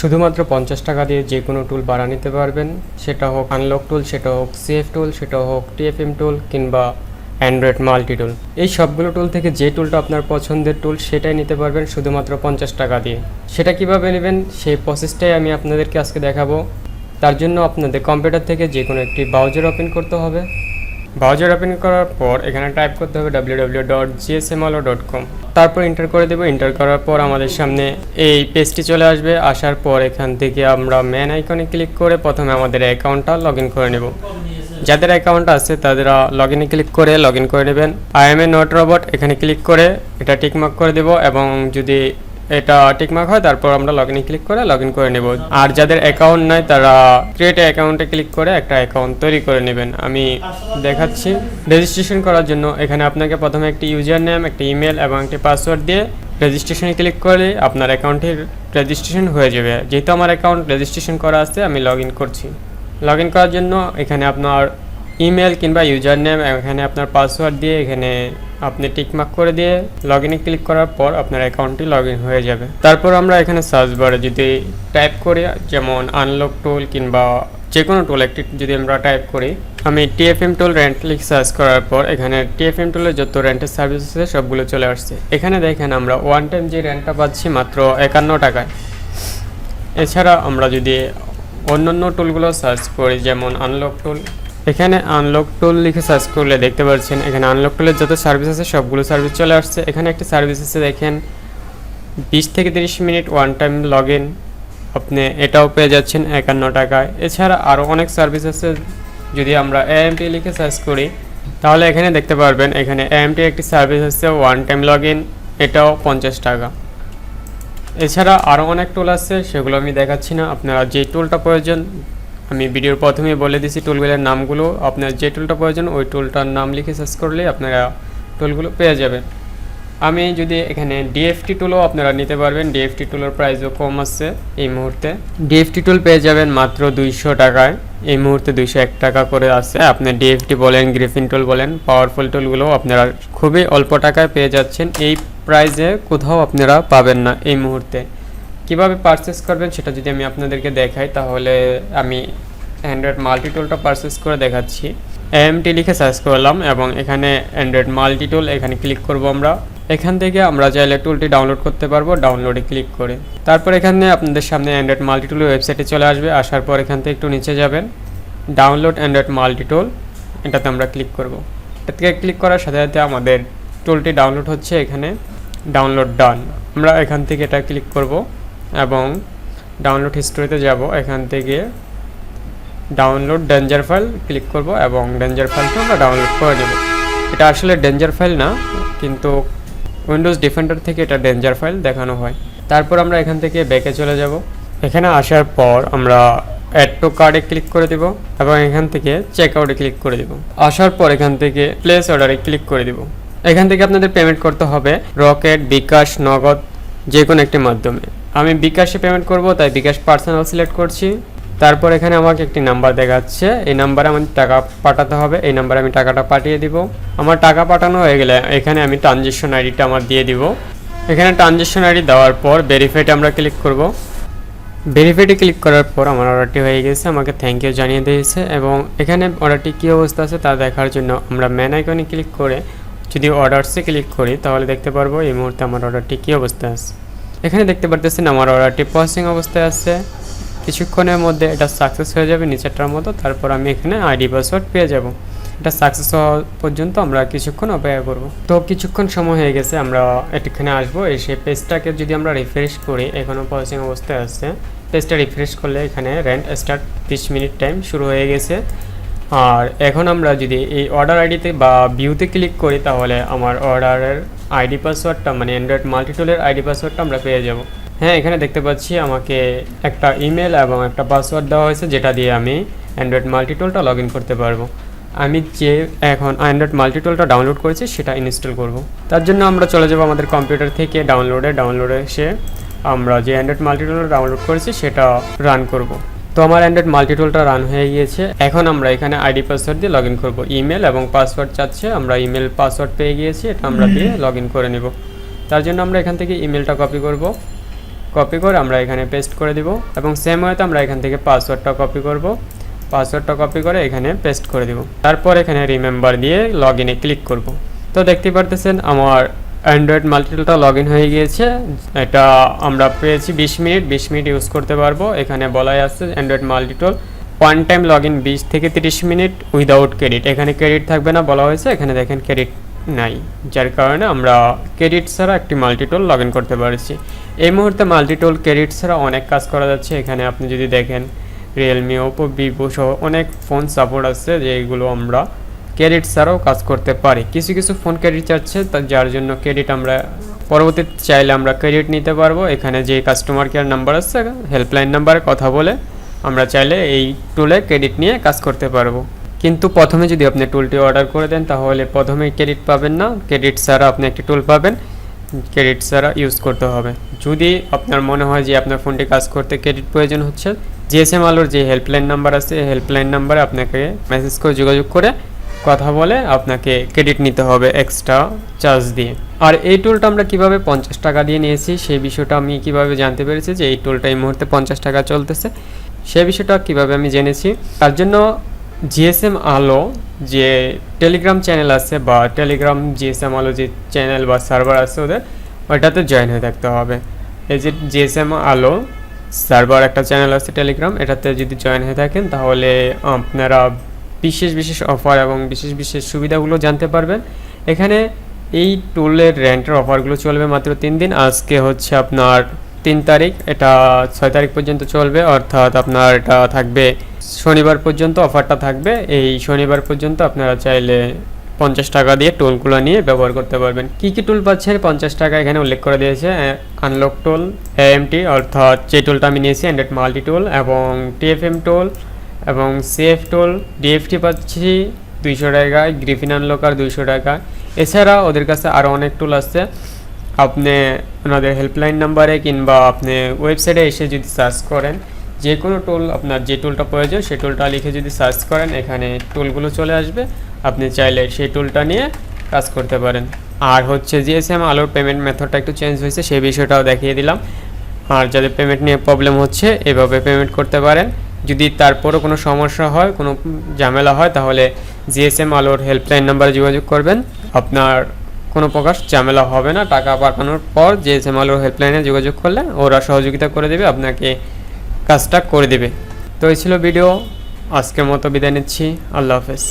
শুধুমাত্র পঞ্চাশ টাকা দিয়ে যে কোনো টুল বাড়া নিতে পারবেন। সেটা হোক আনলক টুল সেটা হোক সিএফ টুল সেটা হোক টিএফএম টুল কিংবা অ্যান্ড্রয়েড মাল্টি টুল এই সবগুলো টুল থেকে যে টুলটা আপনার পছন্দের টুল সেটাই নিতে পারবেন শুধুমাত্র পঞ্চাশ টাকা দিয়ে। সেটা কীভাবে নেবেন? সেই প্রসেসটাই আমি আপনাদেরকে আজকে দেখাবো। তার জন্য আপনাদের কম্পিউটার থেকে যে কোনো একটি ব্রাউজার ওপেন করতে হবে। ব্রাউজার ওপেন করার পর এখানে টাইপ করতে হবে ডাব্লিউ ডট ডট কম তারপর এন্টার করে দেবো। এন্টার করার পর আমাদের সামনে এই পেজটি চলে আসবে। আসার পর এখান থেকে আমরা ম্যান আইকনে ক্লিক করে প্রথমে আমাদের অ্যাকাউন্টটা লগ করে নেব। যাদের অ্যাকাউন্ট আছে তারা লগ ইনে ক্লিক করে লগ করে নেবেন। I am a not robot এখানে ক্লিক করে এটা টিকমার্ক করে দেব এবং যদি এটা টিকমার্ক হয়, তারপর আমরা লগ ইনে ক্লিক করে লগ ইন করে নেব। আর যাদের অ্যাকাউন্ট নাই, তারা ক্রিয়েট অ্যাকাউন্টে ক্লিক করে একটা অ্যাকাউন্ট তৈরি করে নেবেন। আমি দেখাচ্ছি। রেজিস্ট্রেশন করার জন্য এখানে আপনাকে প্রথমে একটি ইউজার নেম একটি ইমেল এবং একটি পাসওয়ার্ড দিয়ে রেজিস্ট্রেশনে ক্লিক করলে আপনার অ্যাকাউন্টের রেজিস্ট্রেশন হয়ে যাবে। যেহেতু আমার অ্যাকাউন্ট রেজিস্ট্রেশন করা আছে, আমি লগ ইন করছি। লগ ইন করার জন্য এখানে আপনার ইমেল কিংবা ইউজার নেম এখানে আপনার পাসওয়ার্ড দিয়ে এখানে আপনি টিকমার্ক করে দিয়ে লগ ইনে ক্লিক করার পর আপনার অ্যাকাউন্টটি লগ ইন হয়ে যাবে। তারপর আমরা এখানে সার্চ বারে যদি টাইপ করি, যেমন আনলক টুল কিংবা যে কোনো টুল একটি যদি আমরা টাইপ করি, আমি টিএফএম টুল রেন্ট লিখ সার্চ করার পর এখানে টিএফএম টুলের যত রেন্টের সার্ভিস আছে সবগুলো চলে আসছে। এখানে দেখেন আমরা ওয়ান টাইম যে রেন্টটা পাচ্ছি মাত্র একান্ন টাকায়। এছাড়া আমরা যদি অন্যান্য টুলগুলো সার্চ করি, যেমন আনলক টুল এখানে আনলক টুল লিখে সার্চ করলে দেখতে পাচ্ছেন এখানে আনলক টুলের যত সার্ভিস আছে সবগুলো সার্ভিস চলে আসছে। এখানে একটি সার্ভিস আছে, দেখেন, বিশ থেকে তিরিশ minute one time log in আপনি এটাও পেয়ে যাচ্ছেন একান্ন টাকায়। এছাড়া আরও অনেক সার্ভিস আছে, যদি আমরা এএমটি লিখে সার্চ করি, তাহলে এখানে দেখতে পারবেন, এখানে এএমটি একটি সার্ভিস আছে ওয়ান টাইম লগ ইন এটাও পঞ্চাশ টাকা। এছাড়া আরও অনেক টুল আছে, সেগুলো আমি দেখাচ্ছি না, আপনারা যে টুলটা প্রয়োজন আমি ভিডিওর প্রথমে বলে দিছি টুলগুলোর নামগুলো। আপনার যে টুলটা প্রয়োজন, ওই টুলটার নাম লিখে সার্চ করলে আপনারা টুলগুলো পেয়ে যাবেন। আমি যদি এখানে ডিএফটি টুলও আপনারা নিতে পারবেন। ডিএফটি টুলের প্রাইসও কম আছে এই মুহূর্তে। ডিএফটি টুল পেয়ে যাবেন মাত্র দুইশো টাকায়। এই মুহূর্তে দুইশো এক টাকা করে আছে। আপনি ডিএফটি বলেন গ্রিফিন টুল বলেন পাওয়ারফুল টুলগুলো আপনারা খুবই অল্প টাকায় পেয়ে যাচ্ছেন। এই প্রাইসে কোথাও আপনারা পাবেন না এই মুহূর্তে। কীভাবে পারচেস করবেন সেটা যদি আমি আপনাদেরকে দেখাই, তাহলে আমি অ্যান্ড্রয়েড মাল্টি টুলটা পারচেস করে দেখাচ্ছি। এমটি লিখে সার্চ করলাম এবং এখানে অ্যান্ড্রয়েড মাল্টি টুল এখানে ক্লিক করব আমরা। এখান থেকে আমরা চাইলে টুলটি ডাউনলোড করতে পারব ডাউনলোডে ক্লিক করে। তারপর এখানে আপনাদের সামনে অ্যান্ড্রয়েড মাল্টি টুলের ওয়েবসাইটে চলে আসবে, আসার পর এখান থেকে একটু নিচে যাবেন। ডাউনলোড অ্যান্ড্রয়েড মাল্টি টুল এটাতে আমরা ক্লিক করব। থেকে ক্লিক করার সাথে সাথে আমাদের টুলটি ডাউনলোড হচ্ছে এখানে। ডাউনলোড ডান আমরা এখান থেকে এটা ক্লিক করব এবং ডাউনলোড হিস্টোরিতে যাব। এখান থেকে ডাউনলোড ডেঞ্জার ফাইল ক্লিক করব এবং ডেঞ্জার ফাইলটা আমরা ডাউনলোড করে নেব। এটা আসলে ডেঞ্জার ফাইল না, কিন্তু উইন্ডোজ ডিফেন্ডার থেকে এটা ডেঞ্জার ফাইল দেখানো হয়। তারপর আমরা এখান থেকে ব্যাকে চলে যাব। এখানে আসার পর আমরা অ্যাড টু কার্ডে ক্লিক করে দিব এবং এখান থেকে চেক আউটে ক্লিক করে দিব। আসার পর এখান থেকে প্লেস অর্ডারে ক্লিক করে দিব। এখান থেকে আপনাদের পেমেন্ট করতে হবে রকেট বিকাশ নগদ যে কোনো একটি মাধ্যমে। আমি বিকাশে পেমেন্ট করব, তাই বিকাশ পার্সোনাল সিলেক্ট করছি। তারপর এখানে আমাকে একটি নাম্বার দেখাচ্ছে। এই নাম্বারে আমার টাকা পাঠাতে হবে। এই নাম্বারে আমি টাকাটা পাঠিয়ে দিব। আমার টাকা পাঠানো হয়ে গেলে এখানে আমি ট্রানজেকশন আইডিটা আমার দিয়ে দিব। এখানে ট্রানজেকশন আইডি দেওয়ার পর ভেরিফাইটে আমরা ক্লিক করব। ভেরিফাইটে ক্লিক করার পর আমার অর্ডারটি হয়ে গেছে, আমাকে থ্যাংক ইউ জানিয়ে দিয়েছে এবং এখানে অর্ডারটি কী অবস্থা আছে তা দেখার জন্য আমরা ম্যান আইকনে ক্লিক করে যদি অর্ডারসে ক্লিক করি তাহলে দেখতে পারব এই মুহূর্তে আমার অর্ডারটি কী অবস্থায় আছে। এখানে দেখতে পারতেছেন আমার অর্ডারটি প্রসেসিং অবস্থায় আছে। কিছুক্ষণের মধ্যে এটা সাকসেস হয়ে যাবে, নিচেরটার মতো। তারপর আমি এখানে আইডি পাসওয়ার্ড পেয়ে যাব। এটা সাকসেস হওয়া পর্যন্ত আমরা কিছুক্ষণ অপেক্ষা করব। তো কিছুক্ষণ সময় হয়ে গেছে, আমরা এখানে আসব। এসে পেজটাকে যদি আমরা রিফ্রেশ করি এখনও প্রসেসিং অবস্থায় আছে। পেজটা রিফ্রেশ করলে এখানে রেন্ট স্টার্ট বিশ মিনিট টাইম শুরু হয়ে গেছে। আর এখন আমরা যদি এই অর্ডার আইডিতে বা ভিউতে ক্লিক করি, তাহলে আমার অর্ডারের আইডি পাসওয়ার্ডটা মানে অ্যান্ড্রয়েড মাল্টিটুলের আইডি পাসওয়ার্ডটা আমরা পেয়ে যাব। হ্যাঁ এখানে দেখতে পাচ্ছি আমাকে একটা ইমেল এবং একটা পাসওয়ার্ড দেওয়া হয়েছে যেটা দিয়ে আমি অ্যান্ড্রয়েড মাল্টিটুলটা লগ ইন করতে পারব। আমি যে এখন অ্যান্ড্রয়েড মাল্টিটুলটা ডাউনলোড করেছি সেটা ইনস্টল করব। তার জন্য আমরা চলে যাব আমাদের কম্পিউটার থেকে ডাউনলোডে ডাউনলোডে এসে আমরা যে অ্যান্ড্রয়েড মাল্টিটুলটা ডাউনলোড করেছি সেটা রান করব। তো আমার অ্যান্ড্রয়েড মাল্টিটুলটা রান হয়ে গিয়েছে। এখন আমরা এখানে আইডি পাসওয়ার্ড দিয়ে লগ ইন করব। ইমেল এবং পাসওয়ার্ড চাচ্ছে আমরা ইমেল পাসওয়ার্ড পেয়ে গিয়েছি এটা আমরা দিয়ে লগ ইন করে নেব। তার জন্য আমরা এখান থেকে ইমেলটা কপি করব। কপি করে আমরা এখানে পেস্ট করে দিব এবং সেম ওয়েতে আমরা এখান থেকে পাসওয়ার্ডটা কপি করব। পাসওয়ার্ডটা কপি করে এখানে পেস্ট করে দিব। তারপর এখানে রিমেম্বার দিয়ে লগ ইনে ক্লিক করব। তো দেখতে পারতেছেন আমার অ্যান্ড্রয়েড মাল্টিটুলটা লগ ইন হয়ে গিয়েছে। এটা আমরা পেয়েছি বিশ মিনিট। বিশ মিনিট ইউজ করতে পারব। এখানে বলাই আছে Android multitool one time log in বিশ থেকে তিরিশ মিনিট উইদাউট ক্রেডিট এখানে ক্রেডিট থাকবে না বলা হয়েছে। এখানে দেখেন ক্রেডিট নাই, যার কারণে আমরা ক্রেডিট ছাড়া একটি মাল্টিটুল লগ ইন করতে পারছি। এই মুহূর্তে মাল্টিটুল ক্রেডিট ছাড়া অনেক কাজ করা যাচ্ছে। এখানে আপনি যদি দেখেন রিয়েলমি ওপো ভিভো সহ অনেক ফোন সাপোর্ট আছে, যেগুলো আমরা ক্রেডিট ছাড়াও কাজ করতে পারি। কিছু কিছু ফোন ক্রেডিট চাচ্ছে যার জন্য ক্রেডিট আমরা পরবর্তীতে চাইলে আমরা ক্রেডিট নিতে পারব। এখানে যে কাস্টমার কেয়ার নাম্বার আছে হেল্পলাইন নাম্বারে কথা বলে আমরা চাইলে এই টুলে ক্রেডিট নিয়ে কাজ করতে পারব। কিন্তু প্রথমে যদি আপনি টুলটি অর্ডার করে দেন, তাহলে প্রথমেই ক্রেডিট পাবেন না। ক্রেডিট ছাড়া আপনি একটি টুল পাবেন। ক্রেডিট ছাড়া ইউজ করতে হবে। যদি আপনার মনে হয় যে আপনার ফোনটি কাজ করতে ক্রেডিট প্রয়োজন হচ্ছে জিএসএম আলোর যে হেল্পলাইন নাম্বার আছে হেল্পলাইন নাম্বারে আপনাকে মেসেজ করে যোগাযোগ করে কথা বলে আপনাকে ক্রেডিট নিতে হবে এক্সট্রা চার্জ দিয়ে। আর এই টুলটা আমরা কীভাবে পঞ্চাশ টাকা দিয়ে নিয়েছি, সেই বিষয়টা আমি কীভাবে জানতে পেরেছি যে এই টুলটা এই মুহূর্তে পঞ্চাশ টাকা চলতেছে সেই বিষয়টা কীভাবে আমি জেনেছি। তার জন্য জিএসএম আলো যে টেলিগ্রাম চ্যানেল আছে বা টেলিগ্রাম জিএসএম আলো যে চ্যানেল বা সার্ভার আছে ওদের, ওইটাতে জয়েন হয়ে থাকতে হবে। এই যে জিএসএম আলো সার্ভার একটা চ্যানেল আছে টেলিগ্রাম, এটাতে যদি জয়েন হয়ে থাকেন তাহলে আপনারা বিশেষ বিশেষ অফার এবং বিশেষ বিশেষ সুবিধাগুলো জানতে পারবেন। এখানে এই টুলের রেন্টের অফারগুলো চলবে মাত্র তিন দিন। আজকে হচ্ছে আপনার তিন তারিখ, এটা ছয় তারিখ পর্যন্ত চলবে, অর্থাৎ আপনার এটা থাকবে শনিবার পর্যন্ত, অফারটা থাকবে। এই শনিবার পর্যন্ত আপনারা চাইলে পঞ্চাশ টাকা দিয়ে টুলগুলো নিয়ে ব্যবহার করতে পারবেন। কী কী টুল পাচ্ছেন? পঞ্চাশ টাকা এখানে উল্লেখ করে দিয়েছে আনলক টুল এএমটি অর্থাৎ যে টুলটা আমি নিয়েছি অ্যান্ড্রয়েড মাল্টি টুল এবং টিএফএম টুল এবং সিএফ টুল ডিএফটি পাচ্ছি দুইশো টাকায় গ্রিফিন আনলকার দুইশো টাকা এছাড়া ওদের কাছে আরও অনেক টুল আছে আপনি ওনাদের হেল্পলাইন নাম্বারে কিংবা আপনি ওয়েবসাইটে এসে যদি সার্চ করেন যে কোনো টুল আপনার যে টুলটা প্রয়োজন সেই টুলটা লিখে যদি সার্চ করেন, এখানে টুলগুলো চলে আসবে। আপনি চাইলে সেই টুলটা নিয়ে কাজ করতে পারেন। আর হচ্ছে জিএসএম আলোর পেমেন্ট মেথডটা একটু চেঞ্জ হয়েছে সেই বিষয়টাও দেখিয়ে দিলাম। আর যাদের পেমেন্ট নিয়ে প্রবলেম হচ্ছে, এভাবে পেমেন্ট করতে পারেন। যদি তারপরও কোনো সমস্যা হয়, কোনো ঝামেলা হয়, তাহলে জিএসএম আলোর হেল্পলাইন নাম্বারে যোগাযোগ করবেন। আপনার কোনো প্রকার ঝামেলা হবে না। টাকা পাঠানোর পর যে আলোর হেল্পলাইনে যোগাযোগ করলে ওরা সহযোগিতা করে দেবে, আপনাকে কাজটা করে দেবে। তো এই ছিল ভিডিও আজকের মতো বিদায় নিচ্ছি। আল্লাহ হাফেজ।